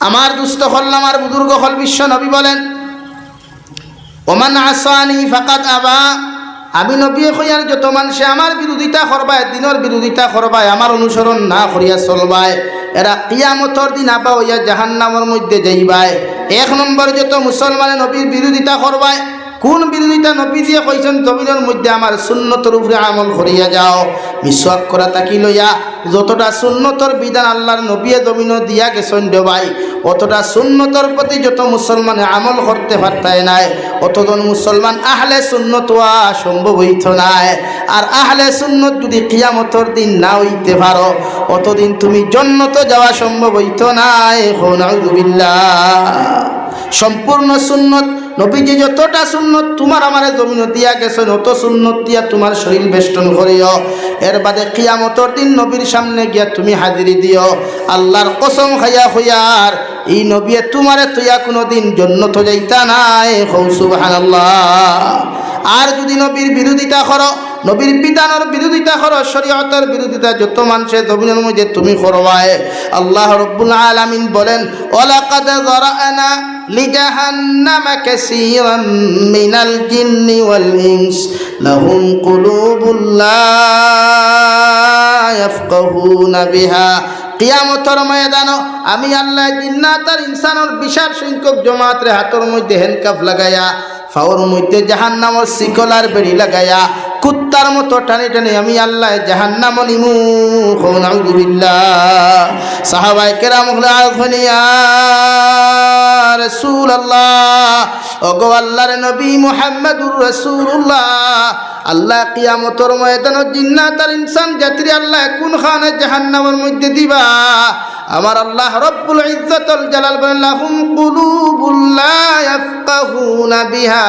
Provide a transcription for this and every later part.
আমার দুস্থ হল আমার বুদুর্গ হল বিশ্ব নবী বলেন। ওমান আসানি ফাকাত আবা, আমি নবী হইয়ার যত মানুষে আমার বিরোধিতা করবায়, দিনের বিরোধিতা করবায়, আমার অনুসরণ না করিয়া চলবায়, এরা কিয়ামতর দিন আবা হইয়া জাহান্নামের মধ্যে যাইবায়। এক নম্বর যত মুসলমানে নবীর বিরোধিতা করবায় কোন বিরোধিতা নবী দিয়ে কইছেন, জমিনের মধ্যে আমার সুন্নতর উপরে আমল করিয়া যাও। মিসওয়াক করা তাকি লইয়া, যতটা সুন্নতর বিধান আল্লাহর নবিয়ে জমিন দিয়া গেছেন ভাই, অতটা সুন্নতর প্রতি যত মুসলমানে আমল করতে পারতায় নাই, অতজন মুসলমান আহলে সুন্নত সম্ভব হইত নাই। আর আহলে সুন্নত যদি কিয়ামতর দিন না হইতে পারো, অতদিন তুমি জন্নত যাওয়া সম্ভব হইত নাই। সম্পূর্ণ সুন্নত নবীজি যতটা সুন্নত তোমার আমার জমিন দিয়া গেছে অত সুন্নত দিয়া তোমার শরীর বেষ্টন করিও। এর বাদে কিয়ামতর দিন নবীর সামনে গিয়া তুমি হাজিরি দিও। আল্লাহর কসম খাইয়া হইয়ার এই নবিয়ে তোমারে তুইয়া কোনো দিন জন্নত যাইতা নাই। হৌ সুবহানাল্লাহ। আর যদি নবীর বিরোধিতা করো নবীর বিধানের বিরোধিতা করো শরীয়তের বিরোধিতা যত মানুষের জমিনের মধ্যে তুমি করবায় আল্লাহ রব্বুল আলামিন বলেন ওলাকাদ যরানা لجهنم كثيرا من الجن والإنس لهم قلوب لا يفقهون بها কিয়ামতর ময়দান আমি আল্লাহ জিন্নাতার ইনসানের বিশাল সংখ্যক জমাতরে হাতর মধ্যে হ্যান্ডকাফ লাগাইয়া ফাওর মধ্যে জাহান্নামর শিকলার বেড়ি লাগাইয়া কুত্তার মতো টানে টানে আমি আল্লাহ জাহান্নাম নিমু। সাহাবাই কেরাম রসুল আল্লাহ ওগো আল্লাহর নবী মুহাম্মদুর রসুল্লাহ আল্লাহ কিয়ামতর ময়দান জিন্নাতার ইনসান জাতির আল্লাহ কোন খানে জাহান্নামের মধ্যে দিবা? আমার আল্লাহ রব্বুল ইজ্জতুল জালাল বলেন, লাহুম কুলুবুল লা ইয়াফকাহুনা বিহা।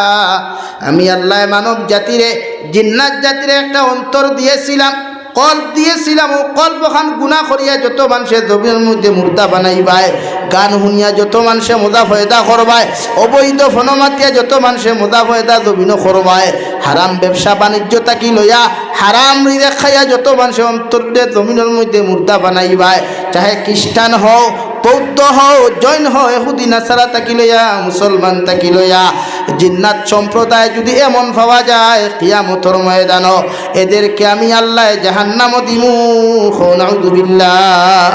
আমি আল্লাহ মানব জাতিরে জিন্নাত জাতিরে একটা অন্তর দিয়েছিলাম। কল্প দিয়েছিলাম, ও কল্প খান গুণা করিয়া যত মানুষের জমির মধ্যে মুর্দা বানাইবায়, গান শুনিয়া যত মানুষে মোদা ফয়দা করবায়, অবৈধ ফনমাতিয়া যত মানুষে মোদা ফয়দা জমিনও করবায়, হারাম ব্যবসা বাণিজ্য তাকি লইয়া, হারাম রিদে খাইয়া যত মানুষে অন্তর্দে জমিনের মধ্যে মুর্দা বানাইবায়, চাহে খ্রিস্টান হও বৌদ্ধ হও, জৈন হও, এহুদি, নাসারা তাকি লইয়া, মুসলমান তাকি লইয়া। জিন্নাত সম্প্রদায় যদি এমন পাওয়া যায়, কিয়ামতর ময়দান এদেরকে আমি আল্লাহ জাহান্নাম দিমু। নাউজুবিল্লাহ।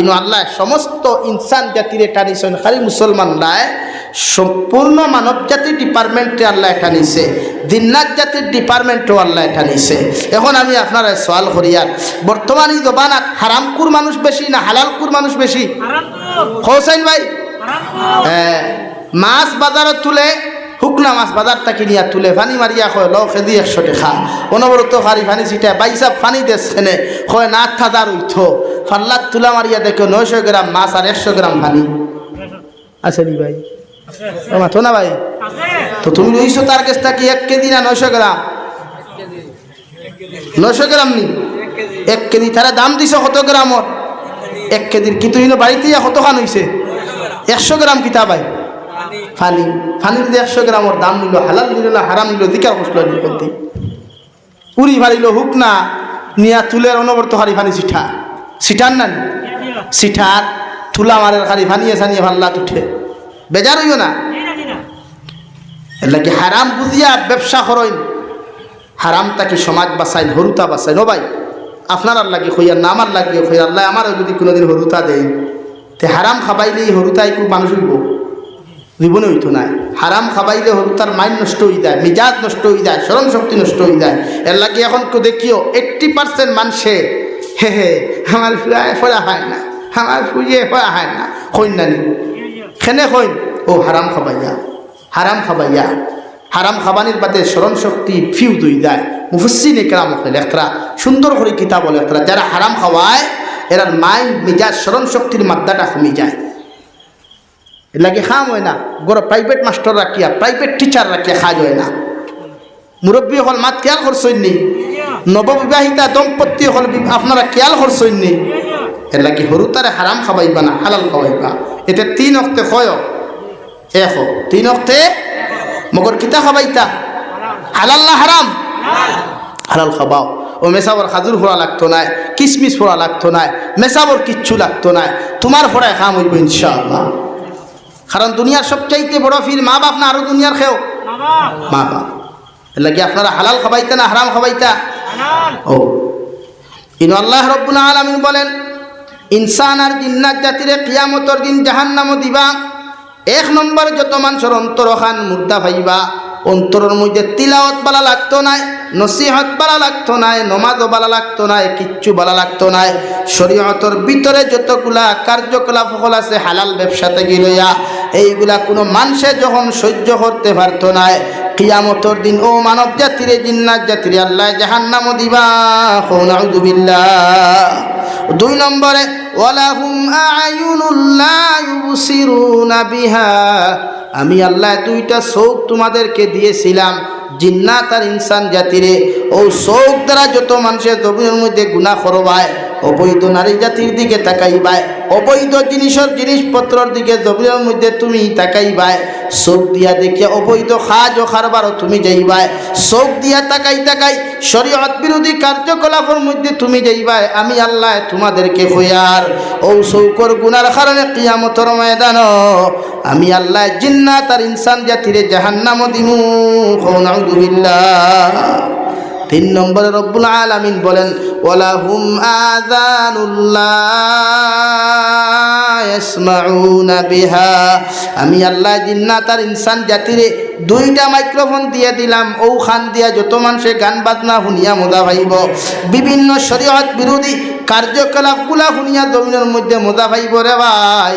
ইনু আল্লাহ সমস্ত ইনসান জাতিরে টানিছেন খালি মুসলমান নাই সম্পূর্ণ মানব জাতির ডিপার্টমেন্টে আল্লাহ এটা নিছে। দিননাথ জাতির ডিপার্টমেন্টও আল্লাহ এটা নিছে। এখন আমি আপনারা সওয়াল করিয়ার বর্তমান এই জবানাত হারামকুর মানুষ বেশি না হালালকুর মানুষ বেশি? হোসেন ভাই? হ্যাঁ মাছ বাজারত তুলে শুকনা মাছ বাজার তাকি নিয়া তুলে ফানি মারিয়া কয় ল খেদি একশো টাকা। অনবরত ফারি ফানি ছিটা বাইসা ফানি দেশখানে কয় না থাজার উঠত ফাল্লাত তুলা মারিয়া দেখো নয়শো গ্রাম মাছ আর একশো গ্রাম ফানি। আছে নি ভাই? মাথো না ভাই। তো তুমি রইছো তার কাছ থেকে এক কেজি না নয়শো গ্রাম? নয়শো গ্রাম নি? এক কেজি তারা দাম দিছ কত গ্রামর এক কেজির কি তুই বাড়িতে কত খান হইছে? একশো গ্রাম কিতা ভাই? ফানি ফানি যদি একশো গ্রামর দাম নিল, হালাল নিল না হারাম নিল দিকার কষ্ট করতে পুরি ফারিল হুক না, নিয়া তুলের অনবর্ত হারি ফানি সিঠা সিঠার না সিঠার তুলা মারের খালি ফানিয়ে সানিয়ে ভাল্লাত উঠে। বেজার হইও না। এর কি হারাম বুঝিয়া ব্যবসা করইন হারাম তাকে সমাজ বাঁচাইন, হরুতা বাঁচাইন। ও ভাই, আপনার আর লাগে হইয়া না, আমার লাগে হইয়া, আল্লাহ আমারও যদি কোনোদিন হরুতা দেয় তে হারাম খাবাইলেই হরুতাই খুব মানুষ হইব। জীবনে হইতো নাই। হারাম খাবাইলে হরুতার মাইন্ড নষ্ট হয়ে যায়, মিজাজ নষ্ট হয়ে যায় স্মরণ শক্তি নষ্ট হয়ে যায়। এর লাগে এখন কেউ দেখিও এইট্টি পার্সেন্ট মানুষে, হে হে, আমার ফুয়ায় ফোড়া হয় না, আমার ফুয়ে ফোড়া হয় না নানি। খেনে হইন। ও হারাম খাবাইয়া হারাম খাবাইয়া। হারাম খাবানির বাদে স্মরণ শক্তি ফিউ দুই যায় মুফসিন একরাম লেখরা সুন্দর করে কিতাব লেখরা যারা হারাম খাওয়ায় এরা মাইন্ড মিজাজ স্মরণ শক্তির মাত্রাটা কমে যায়। লাগে খাম হয় না। গড় প্রাইভেট মাস্টার রাখিয়া প্রাইভেট টিচার রাখিয়া খাজ হয় না। মুরব্বী হল মাত খেয়াল করছেন নি? নববিবাহিতা দম্পতি হল আপনারা খেয়াল করছেন নি? এর লাগে সরু তারে হারাম খাবাইবা না হালাল খাওয়াইবা এটা তিন অক্তে হয় এক তিন অক্তে মগর কিতা খাবাইতা? হালাল না হারাম হালাল খাবাও। ও মেসাবর খাজুর ফোড়া লাগতো না কিসমিস ফোড়া লাগতো না মেসাবর কিচ্ছু লাগতো না তোমার ফোড়ায় খাম হইব ইনশাআল্লাহ। কারণ দুনিয়ার সবচাইতে বড় ফির মা বাপ না আরও দুনিয়ার খেও? মা বাপ। এর লাগি আপনারা হালাল খাবাইতা না হারাম খাবাইতা? ও ইন আল্লাহ রব্বুল আলামিন বলেন ইনসান আর জিন্নাত জাতিরে কিয়ামতর দিন জাহান্নাম দিবা। এক নম্বর যত মানুষের অন্তর খান মুর্দা ভাইবা। অন্তরের মধ্যে তিলাওয়াত বালা লাগতো নাই, নসিহত বালা লাগতো নাই, নমাজও বালা লাগতো নাই, কিচ্ছু বালা লাগতো নাই। শরীয়তর ভিতরে যতগুলা কার্যকলাপ সকল আছে, হালাল ব্যবসা থেকে লইয়া, এইগুলা কোনো মানুষে যখন সহ্য করতে পারতো নাই কিয়ামতর দিন, ও মানব জাতিরে জিন্নাত জাতিরে আল্লাহ জাহান্নাম দিবা দুই নম্বরে, ওয়ালাহুম বিহা। আমি আল্লাহ দুইটা চোখ তোমাদেরকে দিয়েছিলাম, জিন্নাত আর ইনসান জাতিরে ও চোখ দ্বারা যত মানুষের জমির মধ্যে গুণা করবায় অবৈধ নারী জাতির দিকে তাকাইবায় অবৈধ জিনিসের জিনিসপত্রর দিকে জমির মধ্যে তুমি তাকাইবায় চোখ দিয়া দেখে অবৈধ সাজ ও খারবারও তুমি যাইবায় চোখ দিয়া তাকাই তাকাই শরীয়ত বিরোধী কার্যকলাপের মধ্যে তুমি যাইবায় আমি আল্লাহ তোমাদেরকে হইয়ার ও চৌকর গুনার কারণে কিয়ামতর ময়দান আমি আল্লাহ জিন্নাত আর ইনসান জাতিরে জাহান্নাম দিমু। নাউযুবিল্লাহ তিন নম্বরে রব্বুল আলামিন বলেন ইয়াসমাউনা বিহা। আমি আল্লাহ জিন্নাত আর ইনসান জাতিরে দুইটা মাইক্রোফোন দিয়ে দিলাম ও খান দিয়া যত মানুষে গান বাজনা শুনিয়া মজা পাইব। বিভিন্ন শরীয়ত বিরোধী কার্যকলাপগুলা শুনিয়া জমিনের মধ্যে মজা পাইব রে ভাই।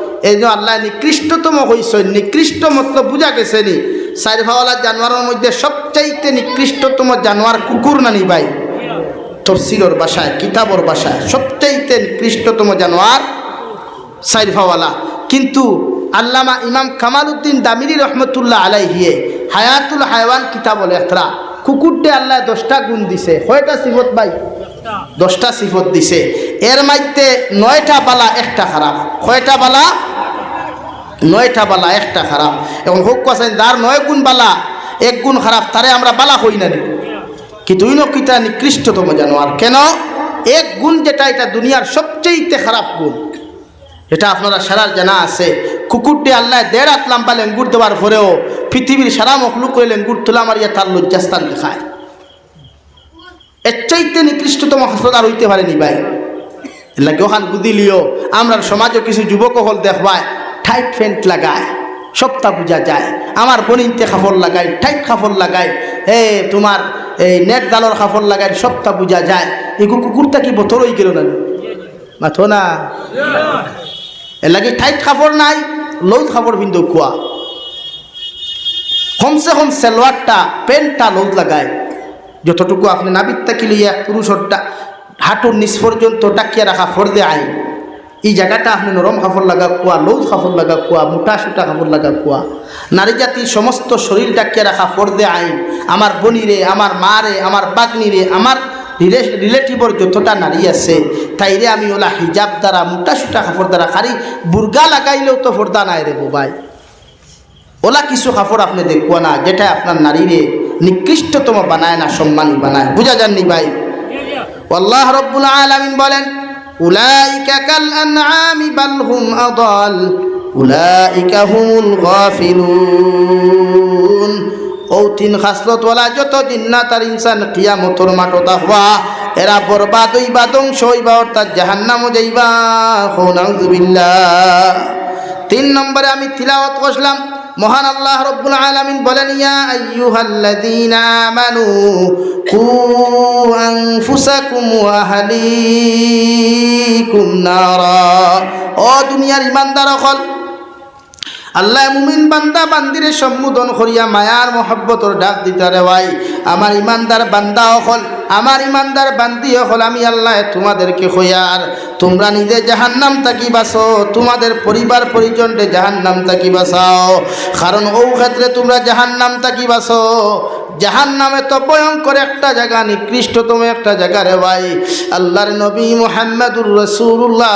এই যে আল্লাহ নিকৃষ্টতম হইস নিকৃষ্ট মতলব বুঝা গেছে নি। সাইরফাওয়ালা জানোয়ারের মধ্যে সবচাইতে নিকৃষ্টতম জানোয়ার কুকুর নানি ভাই তফসিলর বাসায় কিতাবর বাসায়, সবচাইতে নিকৃষ্টতম জানোয়ার সাইরফাওয়ালা কিন্তু আল্লামা ইমাম কামাল উদ্দিন দামিরি রহমতুল্লাহ আলাইহিয়ে হায়াতুল হায়ওয়ান কিতাবল এখরা কুকুরটে আল্লাহ দশটা গুণ দিছে। কয়টা সিফত ভাই দশটা। সিফত দিছে। এর মাইতে নয়টা বালা, একটা খারাপ। কয়টা বালা? নয়টা বালা, একটা খারাপ। এখন হোক কাছেন যার নয় গুণ বালা, এক গুণ খারাপ, তারে আমরা বালা হই না কিন্তু ইনো কিতা নিকৃষ্টতম জানোয়ার? কেন? এক গুণ যেটা, এটা দুনিয়ার সবচেয়ে খারাপ গুণ। এটা আপনারা সারার জানা আছে। কুকুরটি আল্লাহ দেড় হাত লাম্বা লেঙ্গুর দেওয়ার পরেও পৃথিবীর সারা মখলুক করে লেঙ্গুর তোলা মারিয়া তার লজ্জাস্থান দেখায়। এর চাইতে নিকৃষ্টতম হাসপাতাল আর হইতে পারেনি ভাই। লাগে ওখান বুদিলিও আমরা সমাজও কিছু যুবক হল দেখবায় টাইট ফ্যান্ট লাগায়, সপ্তাহ পূজা যায়, আমার বনিনতে খাফর লাগাই টাইট খাফর লাগাই এ তোমার এই নেট জালর খাফর লাগাই সপ্তাহ পূজা যায় এই কুকুরটা কি বতর হয়ে গেল না মাথো না। এর লাগে টাইট খাফর নাই? লৌজ খাফর কিন্তু কুয়া। কমসে কম সেলোয়ারটা প্যান্টটা লৌজ লাগায়। যতটুকু আপনি নাবিক তাকি লইয়া পুরুষরটা হাঁটুর নিচ পর্যন্ত টাকিয়া রাখা ফর্দে আই এই জায়গাটা আপনি নরম কাপড় লাগা কুয়া, লৌজ কাপড় লাগা কুয়া, মোটা সুটা কাপড় লাগা কুয়া। নারী জাতির সমস্ত শরীর ডাকিয়া রাখা ফর্দে আইন। আমার বনিরে, আমার মারে, আমার বাগনিরে, আমার রিলেটিভর যতটা নারী আছে, তাইরে আমি ওলা হিজাব দ্বারা, মোটা সুটা কাপড় দ্বারা খালি বুর্গা লাগাইলেও তো ফর্দা নাই রে বোবাই ওলা কিছু কাপড় আপনি দেখুয়া না যেটা আপনার নারীরে নিকৃষ্টতম বানায় না, সম্মানী বানায়। বুঝা যাননি ভাই? আল্লাহ রব্বুল আলামিন বলেন, উলাইকা কাল আনআমি বাল হুম আদাল, উলাইকা হুমুল গাফিলুন। ও তিন খাসলত ওয়ালা যত জিন্নাত আর ইনসান কিয়ামতর মাঠো তাহওয়া এরা বরবাদ হইবা, ধ্বংস হইবা, অর্থাৎ জাহান্নামও যাইবা। হো নাউযুবিল্লাহ তিন নম্বরে আমি তিলাওয়াত করলাম মহান আল্লাহ রব্বুল আলামিন বলেন, ইয়া আইয়ুহাল্লাযীনা আমানু কু আনফুসাকুম ওয়া আহলিকুম নারা। ও দুনিয়ার ইমানদার হল আল্লাহ মুমিন বান্দা বান্দিরে সম্বোধন করিয়া মায়ার মহব্বতর ডাক দিতে রে ভাই আমার ইমানদার বান্দা অকল আমার ইমানদার বান্দি হল আমি আল্লাহ, তোমাদেরকে হইয়ার তোমরা নিজে জাহান্নাম তাকি বাসো, তোমাদের পরিবার পরিজনকে জাহান্নাম তাকি বাসাও। কারণ ও ক্ষেত্রে তোমরা জাহান্নাম তাকি বাসো। জাহান নামে তো ভয়ঙ্কর একটা জায়গা, নিকৃষ্টতম একটা জায়গা রে ভাই। আল্লাহর নবী মোহাম্মদুর রসুল্লাহ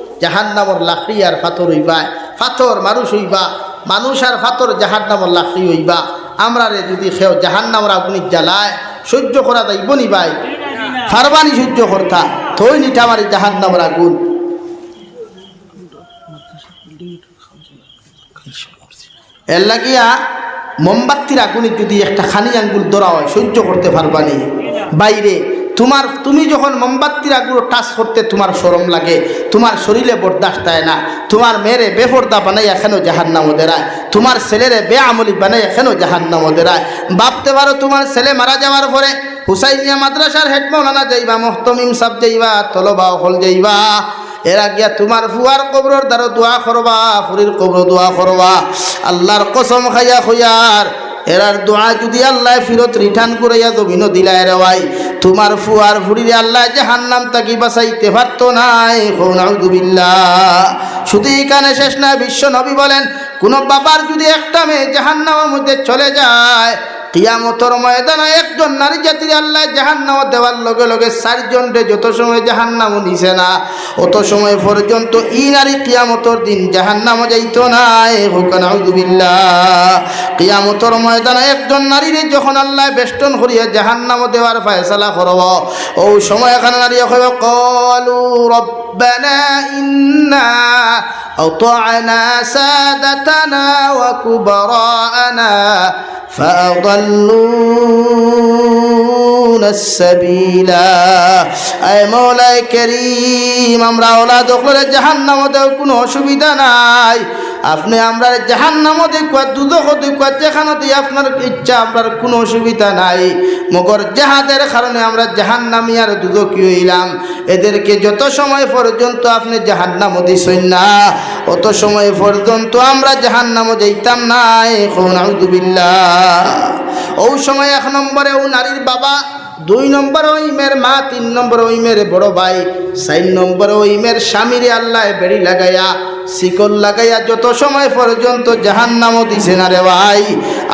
জাহান্নামর লাখি আর ফাতর হইবা ফাতর মানুষ হইবা, মানুষ আর ফাতর জাহান্নামর লাখি হইবা। আমরা রে যদি খেও জাহান্নামর আগুনি জ্বালায়, সহ্য করা যাইব নি ভাই? ফারবানি সহ্য করতা, থই নিটা মারি জাহান্নামর আগুন। এর লাগিয়া মোমবাতির আগুনে যদি একটা খানি আঙ্গুল ধরা হয়, সহ্য করতে পারবানি বাইরে তোমার, তুমি যখন মোমবাতির আগুন টাচ করতে তোমার সরম লাগে, তোমার শরীরে বরদাস্ত হয় না, তোমার মেয়েরে বেপর্দা বানাই এখনও জাহান নাম দেরায়? তোমার ছেলেরে বে আমলি বানাই এখনও জাহান নাম দেরায়? ভাবতে পারো তোমার ছেলে মারা যাওয়ার পরে হুসাইনিয়া মাদ্রাসার হেড মৌলানা যাইবা মোহতমিম সাব যাইবা, তলবা হল যাইবা। এরা গিয়া তোমার ফুয়ার কবরের দ্বারা দোয়া করবা, ফুরির কবর দোয়া করবা। আল্লাহর কসম খাইয়া খুয়ার এরার দোয়া যদি আল্লাহ ফিরত রিটার্ন করাইয়া জমিনও দিলায় রেওয়াই তোমার ফুয়ার ফুরিরে আল্লাহ জাহান্নাম তাকি বাঁচাইতে পারতো নাই। শুধু এখানে শেষ না বিশ্ব নবী বলেন, কোনো বাবার যদি একটা মেয়ে জাহান্নামের মধ্যে চলে যায় কিয়ামতর ময়দানে একজন নারী জাতির আল্লাহ জাহান্নাম দেওয়ার লগে লগে চারজন রে যত সময় জাহান্নাম নিছে না অত সময় পর্যন্ত ই নারী কিয়ামতর দিন জাহান্নাম যাইত নাই হুকান আউযুবিল্লাহ কিয়ামতর ময়দানে একজন নারীরে যখন আল্লাহ বেষ্টন করিয়া জাহান্নাম দেওয়ার ফয়সালা করব ও সময় এখানে নারী কইব কলু রব্বানা ইন্না أطعنا سادتنا وكبراءنا فأضلونا السبيلا أي مولاي كريم আমরা ওলাদ ওখলে জাহান্নামে দেও কোনো অসুবিধা নাই আপনি আমরা জাহান্নামে দেখুয়া দুদক দেখুয়া যেখানে দিয়ে আপনার ইচ্ছা আপনার কোনো অসুবিধা নাই মগর জাহাদের কারণে আমরা জাহান্নামি আর দুদকি হইলাম এদেরকে যত সময় পর্যন্ত আপনি জাহান্নাম দিছেন না অত সময় পর্যন্ত আমরা জাহান্নাম যাইতাম না এখন আউদুবিল্লাহ ও সময় এক নম্বরে ও নারীর বাবা, দুই নম্বর ওইমের মা, তিন নম্বর ওইমের বড় ভাই, চার নম্বর ওইমের স্বামীরে আল্লাহ বেড়ি লাগাইয়া, শিকল লাগাইয়া যত সময় পর্যন্ত জাহান নামও দিছে না রে ভাই,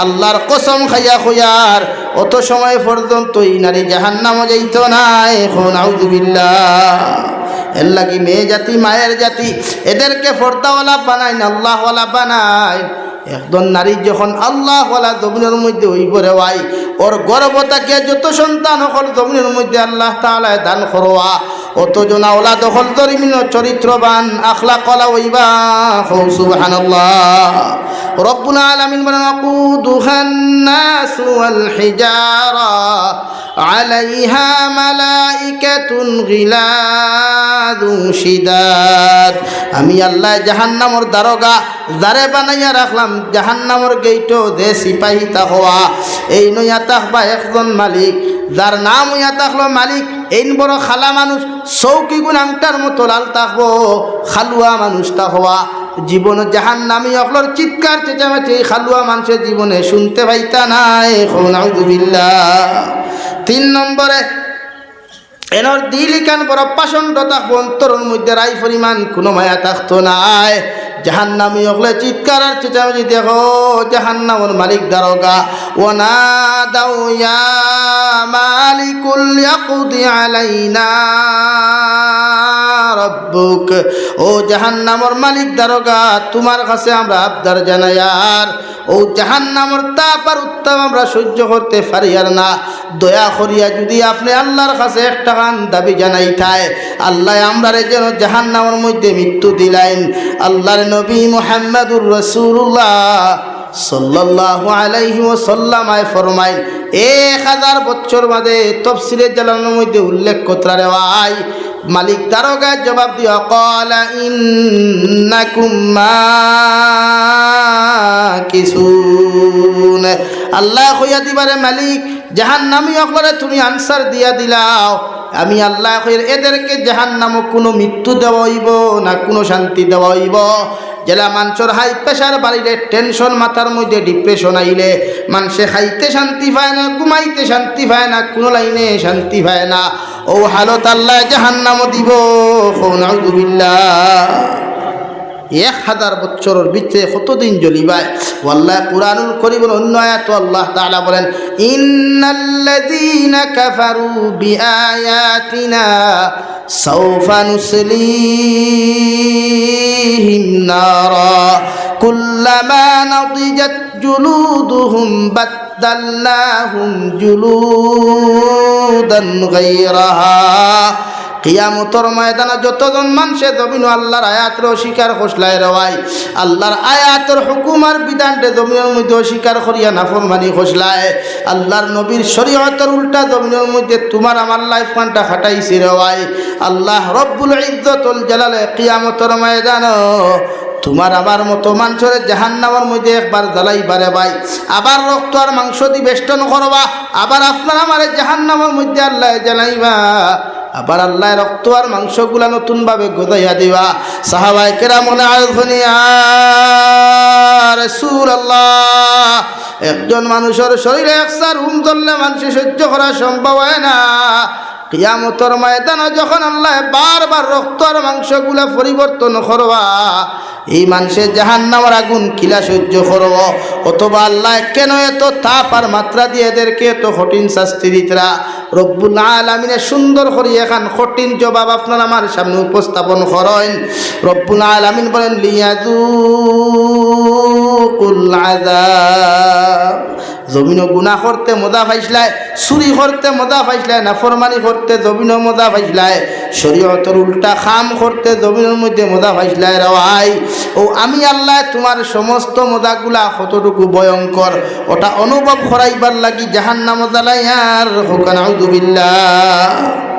আল্লাহর কসম খাইয়া খুয়ার অত সময় পর্যন্ত এই নারী জাহান নামও যাইত না, এখন আউদুবিল্লাহ এর লাগি মেয়ে জাতি, মায়ের জাতি, এদেরকে ফর্দাওয়ালা বানায় না আল্লাহওয়ালা বানায় একজন নারী যখন আল্লাহ জমিনের মধ্যে হই পরে ওর ওর গর্ভতাকে যত সন্তান হল জমিনের মধ্যে আল্লাহ তালায় দান করোয়া অত জনা ওলা দখল দরিমিন চরিত্রবান আখলা কলা হইবা হৌ সুবহানাল্লাহ রব্বুল আলামিন বলেন আকুদুহান নাসু ওয়াল হিজারা عليها ملائكة غلاد شداد আমি আল্লাহ জাহান্নামর দারোগা যারে বানাইয়া রাখলাম জাহান্নামর গেইটো যে সিপাহী হওয়া এই নইয়া তাকবা একজন মালিক যার নাম হইয়া থাকলো মালিক এই বড় খালা মানুষ চৌকি গুণ আংটার মতো লাল থাকব খালুয়া মানুষটা হওয়া। জীবন জাহান নামি অকলর চিৎকার চেঁচামেচি, খালুয়া মানুষের জীবনে শুনতে পাইতা নাই তিন নম্বরে, এনর দিল কান বড় পাষণ্ড থাকব অন্তরের মধ্যে রাই পরিমাণ কোনো মায়া থাকতো নাই। জাহান্নামি হলে চিৎকার আর চেঁচামেচি দেখো জাহান্নামর মালিক দারোগা ও না দাও মালিকুল আলাইনা। রব্বুক। ও জাহান্নামর মালিক দারোগা, তোমার কাছে আমরা আবদার জানাই, আর ও জাহান্নামর তাপ আর উত্তাপ আমরা সহ্য করতে পারি আর না। দয়া করিয়া যদি আপনি আল্লাহর কাছে একটা গান দাবি জানাই থায় আল্লাহ আমরারে যেন জাহান্নামর মধ্যে মৃত্যু দিলাইন আল্লাহর নবী মোহাম্মদুর রসুল্লাহ সাল্লাল্লাহু আলাইহি ওয়াসাল্লাম আয় ফরমাইন, এক হাজার বছর বাদে তফসিলের জালানোর মধ্যে উল্লেখ করতে রেওয়াই মালিক দারোগা জবাব দিয়া কলা ইন্নাকুম আল্লাহ কইয়া দিবারে মালিক, জাহান্নামী অকলে তুমি আনসার দিয়া দিলাও। আমি আল্লাহ কইর এদেরকে জাহান্নামও কোনো মৃত্যু দেওয়া হইব না কোনো শান্তি দেওয়া হইব জেলা মানুষের হাই প্রেশার বাড়িলে, টেনশন মাথার মধ্যে ডিপ্রেশন আইলে, মানুষে খাইতে শান্তি পায় না, ঘুমাইতে শান্তি পায় না, কোনো লাইনে শান্তি পায় না। ও হালত আল্লাহ জাহান্নামও দিব। এক হাজার বছরের ভিতরে কতদিন জ্বলিবায় আল্লাহ কুরআনুল করিমের অন্য আয়াত আল্লাহ তাআলা বলেন, ইন্নাল্লাযীনা কাফারু বিআয়াতিনা সাওফা নুসলিহিম নারা, কুল্লামা নাদিজাত جلودهم بدلناهم جلودا غيرها. কিয়ামতর ময়দানে যতজন মানুষে জমিন আল্লাহর আয়াতের অস্বীকার খসলায় রওয়াই আল্লাহর আয়াতের হুকুমার বিধানটে জমিনের মধ্যে অস্বীকার করিয়া নাফরমানি খসলায়। আল্লাহর নবীর শরীয়তের উল্টা জমিনের মধ্যে তোমার আমার লাইফ ফানটা খাটাইছি রওয়াই আল্লাহ রব্বুল ইজ্জতুল জালালে কিয়ামতর ময়দান তোমার আবার মতো মাংসের জাহান্নামের মধ্যে একবার জ্বালাই বারে ভাই। আবার রক্ত আর মাংস দি বেষ্টন করবা, আবার আপনার আমার জাহান্নামের মধ্যে আল্লাহ জ্বালাইবা। আবার আল্লাহ রক্ত আর মাংসগুলা নতুনভাবে গোদাইয়া দিবা। সাহাবাই কেরা মনে রসুল আল্লাহ একজন মানুষের শরীরে একসার হুম ধরলে মানুষের সহ্য করা সম্ভব হয় না। কিয়ামতর ময়দান যখন আল্লাহ বারবার রক্ত আর মাংসগুলা পরিবর্তন করবা, এই মানুষের জাহান নামার আগুন কিলা সহ্য করব। অথবা আল্লাহ কেন এত তাপ আর মাত্রা দিয়ে এদেরকে এত কঠিন শাস্তি দিতরা? রব্বুল আলমিনের সুন্দর করি এখান কঠিন জবাব আপনার আমার সামনে উপস্থাপন করেন। রব্বুল আলমিন বলেন লিয়াজু কুল জমিনও গুণা করতে মজা পাইছিলাই, চুরি করতে মজা পাইসলায় নাফরমানি করতে জমিনও মজা পাইসলায় শরীয়তর উল্টা খাম করতে জমিনের মধ্যে মজা পাইসলায় রাই ও, আমি আল্লাহ তোমার সমস্ত মজাগুলা কতটুকু ভয়ঙ্কর, ওটা অনুভব করাইবার লাগি জাহান্নাম জ্বালাই আর হোকান আউদুবিল্লাহ